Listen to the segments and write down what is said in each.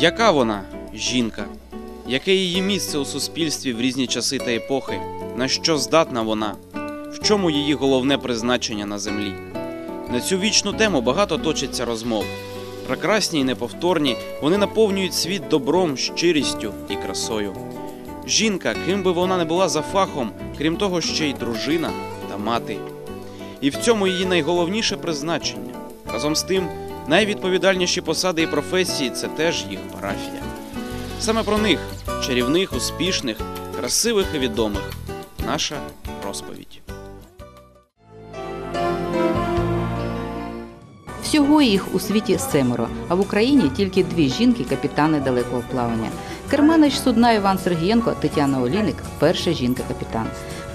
Яка вона жінка? Яке її місце у суспільстві в різні часи та епохи? На що здатна вона? В чому її головне призначення на землі? На цю вічну тему багато точиться розмов. Прекрасні і неповторні, вони наповнюють світ добром, щирістю і красою. Жінка, ким би вона не була за фахом, крім того, ще й дружина та мати. І в цьому її найголовніше призначення. Разом з тим, найвідповідальніші посади і професії це теж їх парафія. Саме про них, чарівних, успішних, красивих і відомих, наша розповідь. Всього їх у світі семеро, а в Україні тільки дві жінки-капітани далекого плавання. Керманич судна Іван Сергієнко, Тетяна Оліник перша жінка-капітан.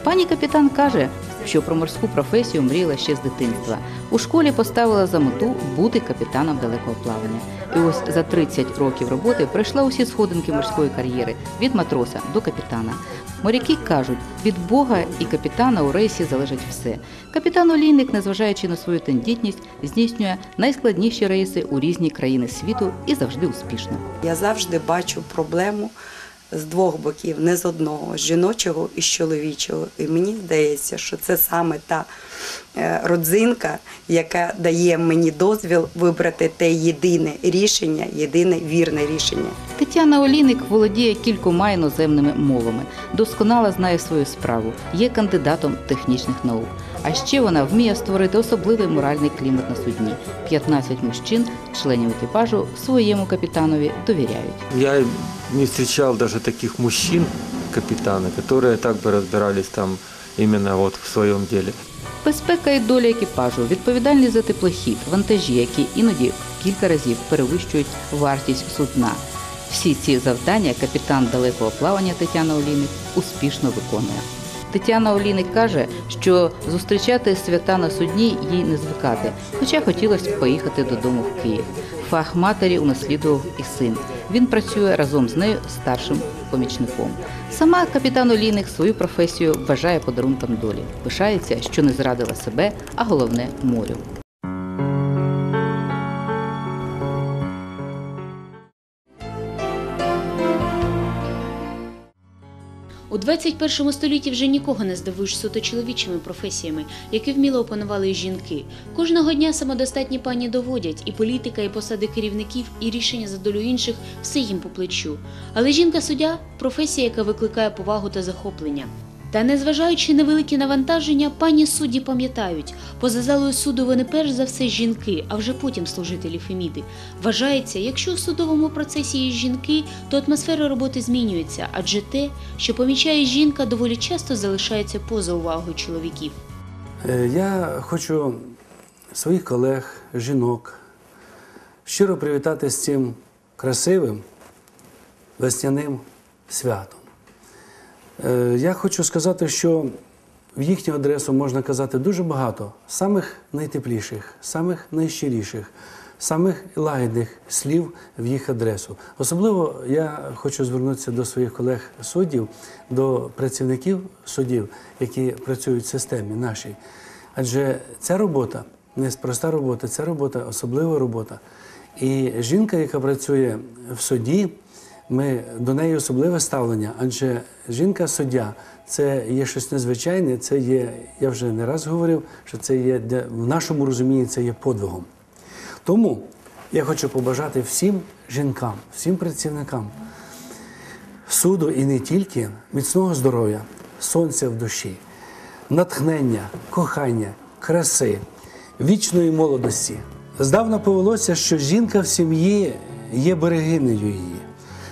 Пані капітан каже, що про морську професію мріяла ще з дитинства. У школі поставила за мету бути капітаном далекого плавання. І ось за 30 років роботи пройшла усі сходинки морської кар'єри від матроса до капітана. Моряки кажуть, від Бога і капітана у рейсі залежить все. Капітан Олійник, незважаючи на свою тендітність, здійснює найскладніші рейси у різні країни світу і завжди успішно. Я завжди бачу проблему з двох боків, не з одного, з жіночого і з чоловічого. І мені здається, що це саме та е, родзинка, яка дає мені дозвіл вибрати те єдине рішення, єдине вірне рішення. Тетяна Олійник володіє кількома іноземними мовами, досконало знає свою справу, є кандидатом технічних наук. А ще вона вміє створити особливий моральний клімат на судні. 15 мужчин, членів екіпажу, своєму капітанові довіряють. Я не встречал даже таких мужчин, капитаны, которые так бы разбирались там именно вот в своем деле. Безпека і доля екіпажу, відповідальність за теплохід, вантажі, які іноді в кілька разів перевищують вартість судна. Всі ці завдання капітан далекого плавання Тетяна Олійник успішно виконує. Тетяна Олійник каже, що зустрічати свята на судні їй не звикати, хоча хотілося б поїхати додому в Київ. Фах матері унаслідував і син. Він працює разом з нею старшим помічником. Сама капітан Олійник свою професію вважає подарунком долі. Пишається, що не зрадила себе, а головне морю. 21 столітті вже нікого не здивуєш суто чоловічими професіями, які вміло опанували жінки. Кожного дня самодостатні пані доводять і політика, і посади керівників, і рішення за долю інших все їм по плечу. Але жінка-суддя професія, яка викликає повагу та захоплення. Та незважаючи на великі навантаження, пані судді пам'ятають, поза залою суду вони перш за все жінки, а вже потім служителі Феміди. Вважається, якщо у судовому процесі є жінки, то атмосфера роботи змінюється, адже те, що помічає жінка, доволі часто залишається поза увагою чоловіків. Е, Я хочу своїх колег, жінок щиро привітати з цим красивим весняним святом. Е, Я хочу сказати, що в їхню адресу можна казати дуже багато самих найтепліших, самих найщиріших, самих лагідних слів в їх адресу. Особливо я хочу звернутися до своїх колег суддів, до працівників судів, які працюють в системі нашій. Адже ця робота неспроста робота, це робота, особлива робота. І жінка, яка працює в суді, ми до неї особливе ставлення, адже жінка-суддя це є щось незвичайне, це є, я вже не раз говорив, що це є в нашому розумінні це є подвигом. Тому я хочу побажати всім жінкам, всім працівникам суду і не тільки міцного здоров'я, сонця в душі, натхнення, кохання, краси, вічної молодості. Здавна повелося, що жінка в сім'ї є берегинею її.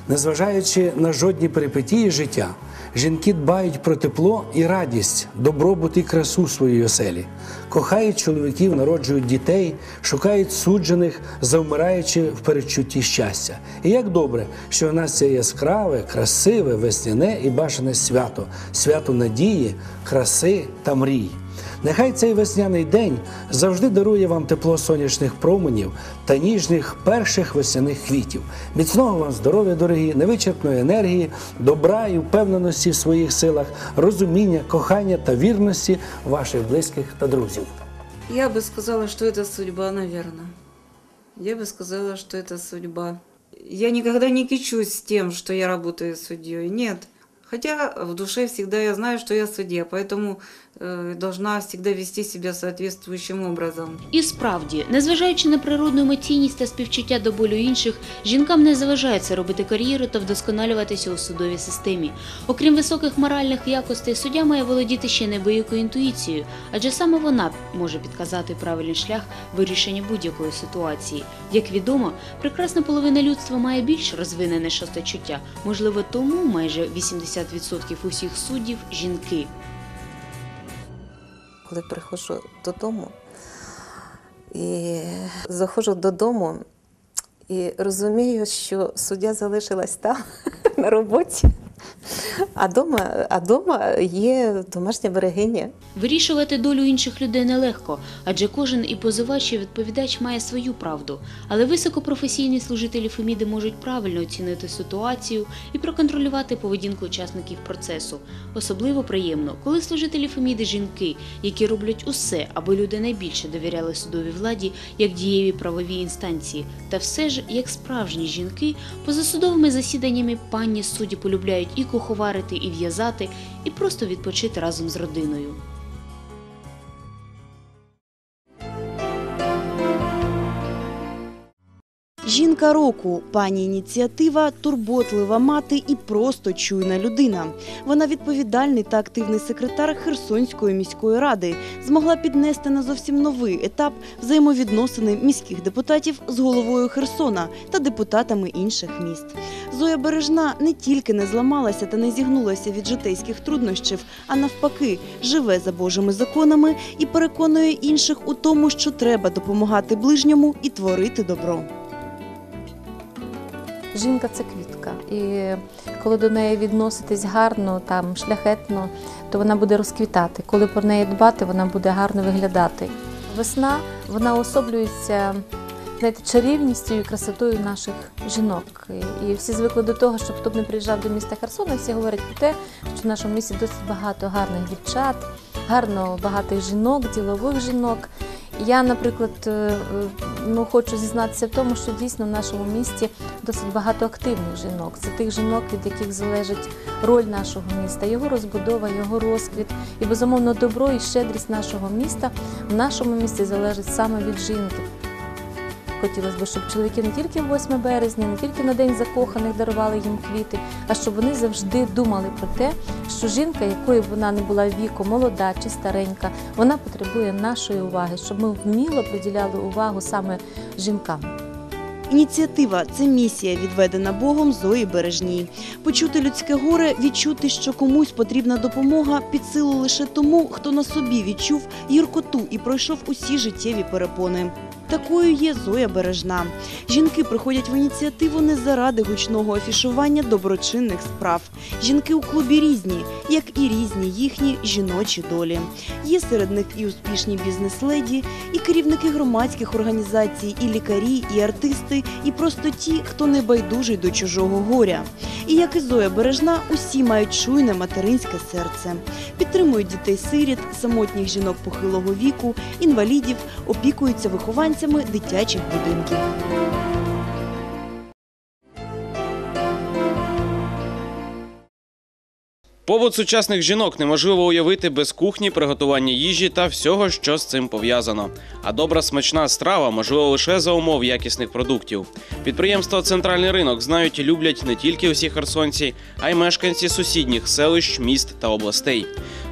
Незважаючи на жодні перипетії життя, жінки дбають про тепло і радість, добробут і красу своєї оселі, кохають чоловіків, народжують дітей, шукають суджених, завмираючи в передчутті щастя. І як добре, що у нас це яскраве, красиве, весняне і бажане свято, свято надії, краси та мрій. Нехай цей весняний день завжди дарує вам тепло сонячних променів та ніжних перших весняних квітів. Міцного вам здоров'я, дорогі, невичерпної енергії, добра і впевненості в своїх силах, розуміння, кохання та вірності ваших близьких та друзів. Я бы сказала, что это судьба, наверное. Я бы сказала, что это судьба. я никогда не кичусь тем, что я работаю судьей. Нет. Хотя в душе всегда я знаю, что я судья, поэтому э, должна всегда вести себя соответствующим образом. І справді, незважаючи на природну емоційність та співчуття до болю інших, жінкам не заважається робити кар'єру та вдосконалюватися у судовій системі. Окрім високих моральних якостей, суддя має володіти ще неабиякою інтуїцією, адже саме вона може підказати правильний шлях вирішення будь-якої ситуації. Як відомо, прекрасна половина людства має більш розвинене шосточуття. Можливо, тому майже 80% усіх суддів жінки. коли приходжу додому і заходжу додому і розумію, що суддя залишилась там на роботі, а дома, а дома є домашня берегиня. Вирішувати долю інших людей нелегко, адже кожен і позивач, і відповідач має свою правду. Але високопрофесійні служителі Феміди можуть правильно оцінити ситуацію і проконтролювати поведінку учасників процесу. Особливо приємно, коли служителі Феміди жінки, які роблять усе, аби люди найбільше довіряли судовій владі як дієві правовій інстанції. Та все ж, як справжні жінки, поза судовими засіданнями пані судді полюбляють і куховарити, і в'язати, і просто відпочити разом з родиною. Жінка року, пані ініціатива, турботлива мати і просто чуйна людина. Вона відповідальний та активний секретар Херсонської міської ради. Змогла піднести на зовсім новий етап взаємовідносини міських депутатів з головою Херсона та депутатами інших міст. Зоя Бережна не тільки не зламалася та не зігнулася від житейських труднощів, а навпаки, живе за Божими законами і переконує інших у тому, що треба допомагати ближньому і творити добро. Жінка це квітка, і коли до неї відноситись гарно, там шляхетно, то вона буде розквітати. Коли про неї дбати, вона буде гарно виглядати. Весна вона особлюється знаєте, чарівністю і красотою наших жінок. І- всі звикли до того, що хто б не приїжджав до міста Херсона, всі говорять про те, що в нашому місті досить багато гарних дівчат, гарно багатих жінок, ділових жінок. Я, наприклад, е, е, ну, хочу зізнатися в тому, що дійсно в нашому місті досить багато активних жінок. Це тих жінок, від яких залежить роль нашого міста, його розбудова, його розквіт. І безумовно добро і щедрість нашого міста в нашому місті залежить саме від жінки. Хотілося б, щоб чоловіки не тільки 8 березня, не тільки на день закоханих дарували їм квіти, а щоб вони завжди думали про те, що жінка, якою б вона не була віку, молода чи старенька, вона потребує нашої уваги, щоб ми вміло приділяли увагу саме жінкам. Ініціатива це місія, відведена Богом Зої Бережній. Почути людське горе, відчути, що комусь потрібна допомога, під силу лише тому, хто на собі відчув гіркоту і пройшов усі життєві перепони. Такою є Зоя Бережна. Жінки приходять в ініціативу не заради гучного афішування доброчинних справ. Жінки у клубі різні, як і різні їхні жіночі долі. Є серед них і успішні бізнес-леді, і керівники громадських організацій, і лікарі, і артисти, і просто ті, хто не байдужий до чужого горя. І як і Зоя Бережна, усі мають чуйне материнське серце. Підтримують дітей-сиріт, самотніх жінок похилого віку, інвалідів, опікуються вихованцями дитячих будинків. Повод сучасних жінок неможливо уявити без кухні, приготування їжі та всього, що з цим пов'язано. А добра смачна страва можлива лише за умов якісних продуктів. Підприємство Центральний ринок знають і люблять не тільки усі херсонці, а й мешканці сусідніх селищ, міст та областей.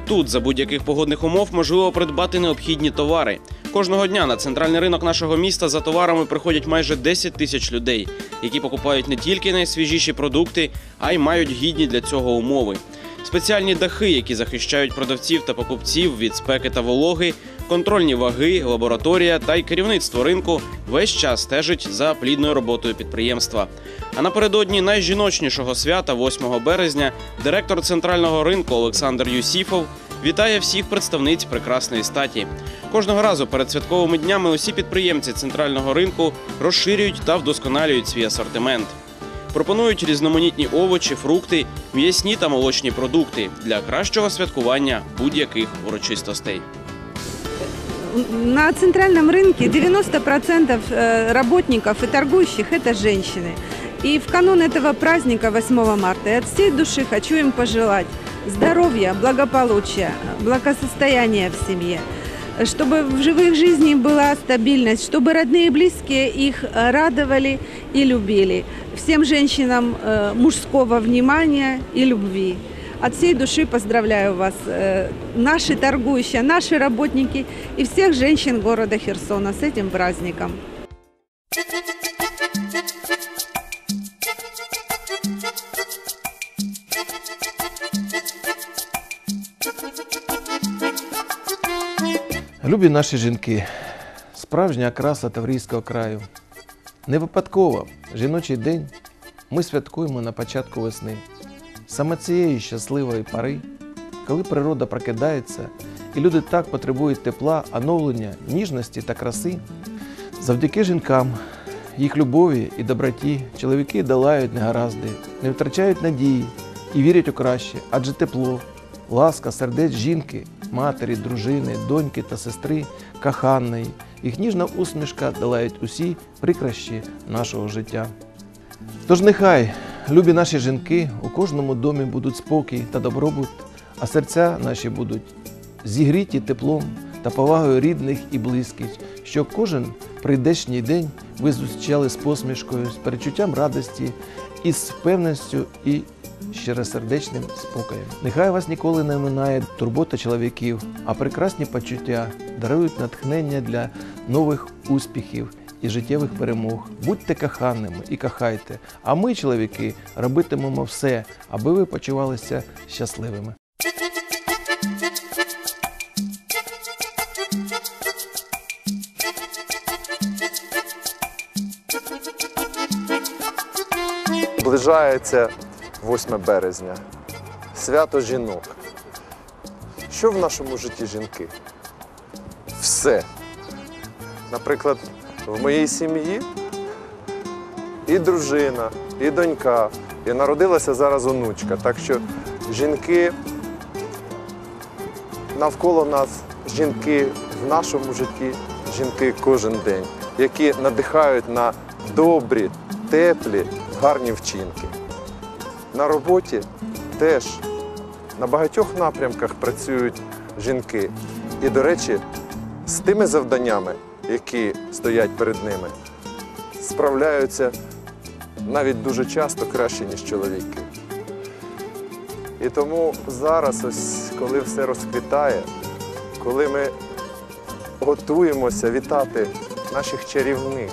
Тут за будь-яких погодних умов можливо придбати необхідні товари. Кожного дня на центральний ринок нашого міста за товарами приходять майже 10 тисяч людей, які покупають не тільки найсвіжіші продукти, а й мають гідні для цього умови. Спеціальні дахи, які захищають продавців та покупців від спеки та вологи, контрольні ваги, лабораторія та й керівництво ринку весь час стежить за плідною роботою підприємства. А напередодні найжіночнішого свята, 8 березня, директор центрального ринку Олександр Юсіфов вітає всіх представниць прекрасної статі. Кожного разу перед святковими днями усі підприємці центрального ринку розширюють та вдосконалюють свій асортимент. Пропонують різноманітні овочі, фрукти, м'ясні та молочні продукти для кращого святкування будь-яких урочистостей. На центральном рынке 90% э, работников и торгующих – это женщины. И в канун этого праздника 8 марта я от всей души хочу им пожелать здоровья, благополучия, благосостояния в семье, чтобы в живых жизни была стабильность, чтобы родные и близкие их э, радовали и любили. Всем женщинам э, мужского внимания и любви. От всей души поздравляю вас, э, наши торгующие, наши работники и всех женщин города Херсона с этим праздником. Любі наші жінки, справжня окраса Таврійського краю. Не випадково жіночий день ми святкуємо на початку весни. Саме цієї щасливої пари, коли природа прокидається і люди так потребують тепла, оновлення, ніжності та краси, завдяки жінкам, їх любові і доброті чоловіки долають негаразди, не втрачають надії і вірять у краще, адже тепло, ласка, сердець жінки, матері, дружини, доньки та сестри, коханої, їх ніжна усмішка долають усі прикращі нашого життя. Тож нехай, любі наші жінки, у кожному домі будуть спокій та добробут, а серця наші будуть зігріті теплом та повагою рідних і близьких, що кожен прийдешній день ви зустрічали з посмішкою, з перечуттям радості і з впевненістю і щиросердечним спокоєм. Нехай вас ніколи не минає турбота чоловіків, а прекрасні почуття дарують натхнення для нових успіхів і життєвих перемог. Будьте коханими і кохайте, а ми, чоловіки, робитимемо все, аби ви почувалися щасливими. Наближається 8 березня, свято жінок. Що в нашому житті жінки? Все. Наприклад, в моїй сім'ї і дружина, і донька, і народилася зараз онучка. Так що жінки навколо нас, жінки в нашому житті, жінки кожен день, які надихають на добрі, теплі, гарні вчинки. На роботі теж на багатьох напрямках працюють жінки. І, до речі, з тими завданнями, які стоять перед ними, справляються навіть дуже часто краще, ніж чоловіки. І тому зараз, ось коли все розквітає, коли ми готуємося вітати наших чарівних,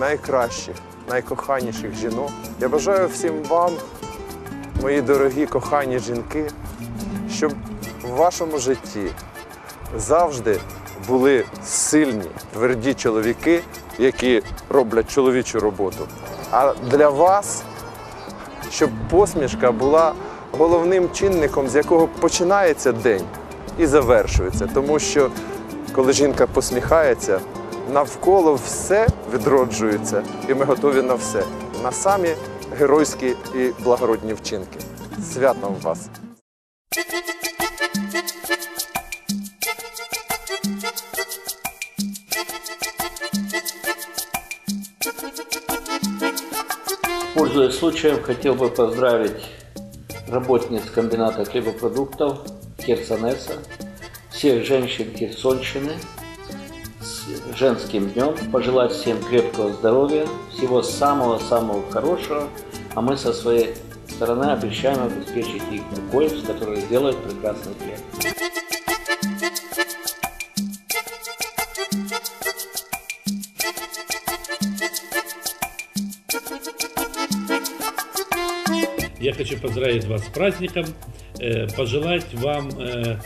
найкращих, найкоханіших жінок, я бажаю всім вам, мої дорогі кохані жінки, щоб в вашому житті завжди були сильні, тверді чоловіки, які роблять чоловічу роботу. А для вас, щоб посмішка була головним чинником, з якого починається день і завершується. Тому що коли жінка посміхається, навколо все відроджується, і ми готові на все. На самі геройські і благородні вчинки. Святом вас! Пользуясь случаем, хотел бы поздравить работниц комбината хлебопродуктов Херсонеса, всех женщин Херсонщины с женским днем, пожелать всем крепкого здоровья, всего самого-самого хорошего, а мы со своей стороны обещаем обеспечить их мукой, с которой сделают прекрасный хлеб. Я хочу поздравить вас с праздником, э, пожелать вам э,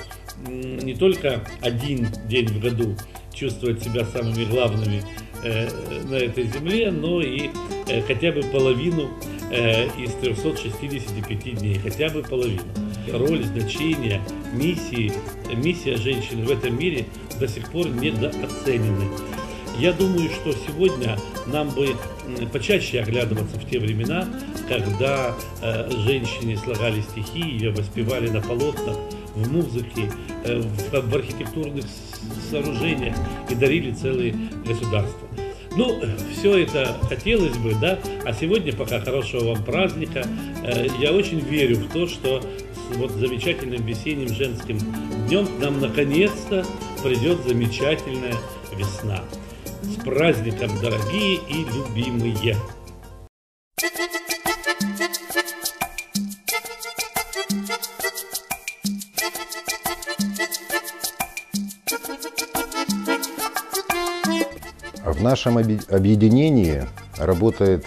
не только один день в году чувствовать себя самыми главными э, на этой земле, но и э, хотя бы половину э, из 365 дней, хотя бы половину. Роль, значение, миссии, миссия женщины в этом мире до сих пор недооценены. Я думаю, что сегодня нам бы почаще оглядываться в те времена, когда э, женщины слагали стихи, ее воспевали на полотнах, в музыке, э, в, архитектурных сооружениях и дарили целые государства. Ну, все это хотелось бы, да. А сегодня пока хорошего вам праздника. Э, Я очень верю в то, что с вот замечательным весенним женским днем нам наконец-то придет замечательная весна. С праздником, дорогие и любимые! В нашем объединении работает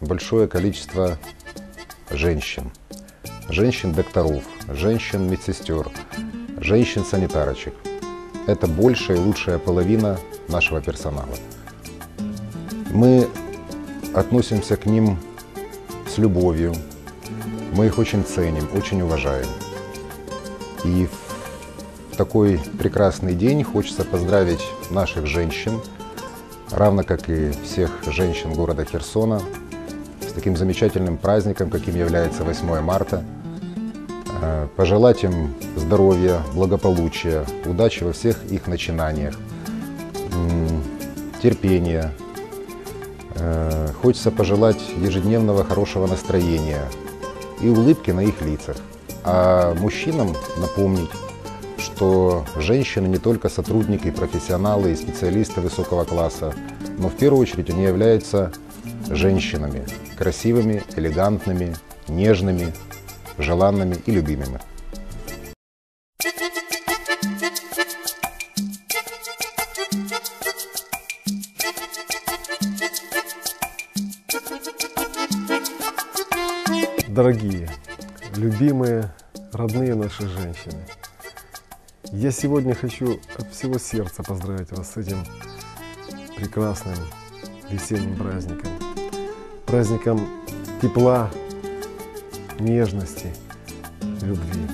большое количество женщин. Женщин-докторов, женщин-медсестер, женщин-санитарочек. Это большая и лучшая половина нашего персонала. Мы относимся к ним с любовью, мы их очень ценим, очень уважаем. И в такой прекрасный день хочется поздравить наших женщин, равно как и всех женщин города Херсона, с таким замечательным праздником, каким является 8 марта. Э, Пожелать им здоровья, благополучия, удачи во всех их начинаниях, терпения. Э, Хочется пожелать ежедневного хорошего настроения и улыбки на их лицах. А мужчинам напомнить, что женщины не только сотрудники, профессионалы и специалисты высокого класса, но в первую очередь они являются женщинами, красивыми, элегантными, нежными, желанными и любимыми. Дорогие, любимые, родные наши женщины, я сегодня хочу от всего сердца поздравить вас с этим прекрасным весенним праздником. Праздником тепла, нежности, любви.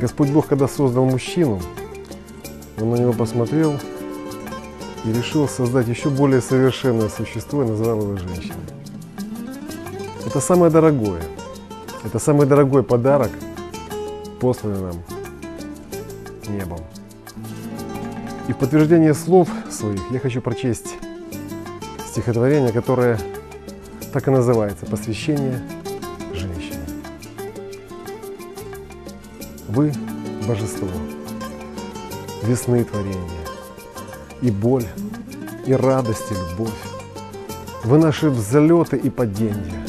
Господь Бог, когда создал мужчину, Он на него посмотрел и решил создать еще более совершенное существо и назвал его женщиной. Это самое дорогое. Это самый дорогой подарок, посланный нам небом. И в подтверждение слов своих я хочу прочесть стихотворение, которое так и называется «Посвящение женщине». Вы – божество, весны творения, и боль, и радость, и любовь. Вы наши взлеты и падения.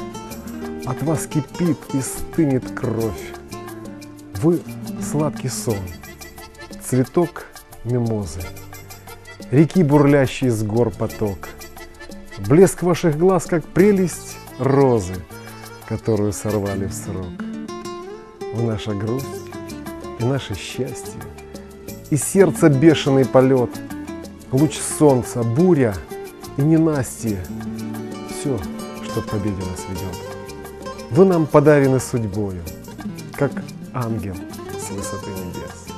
От вас кипит и стынет кровь. Вы – сладкий сон, цветок мимозы, реки, бурлящие с гор поток. Блеск ваших глаз, как прелесть розы, которую сорвали в срок. Вы наша грусть и наше счастье, и сердце бешеный полет, луч солнца, буря и ненастье. Все, что к победе нас ведет. Вы нам подарены судьбою, как ангел с высоты небес,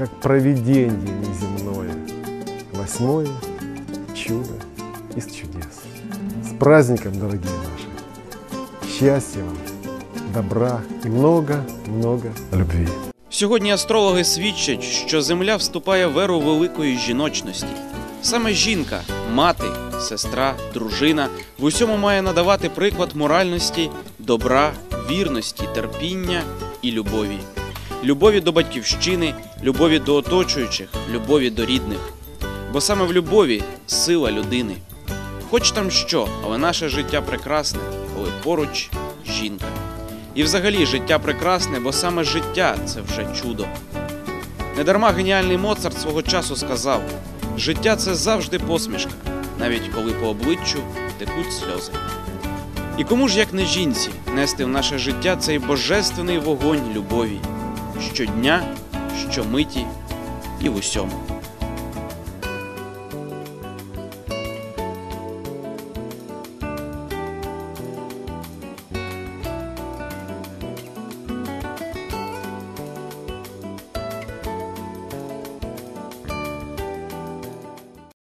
как провидение неземное, восьмое чудо из чудес. С праздником, дорогие наши! Счастья вам, добра и много-много любви. Сьогодні астрологи свідчать, що Земля вступає в еру великої жіночності. Саме жінка, мати, сестра, дружина в усьому має надавати приклад моральності, добра, вірності, терпіння і любові. Любові до батьківщини, любові до оточуючих, любові до рідних. Бо саме в любові сила людини. Хоч там що, але наше життя прекрасне, коли поруч жінка. І взагалі життя прекрасне, бо саме життя це вже чудо. Недарма геніальний Моцарт свого часу сказав: життя це завжди посмішка, навіть коли по обличчю текуть сльози. І кому ж, як не жінці, нести в наше життя цей божественний вогонь любові щодня, щомиті і в усьому.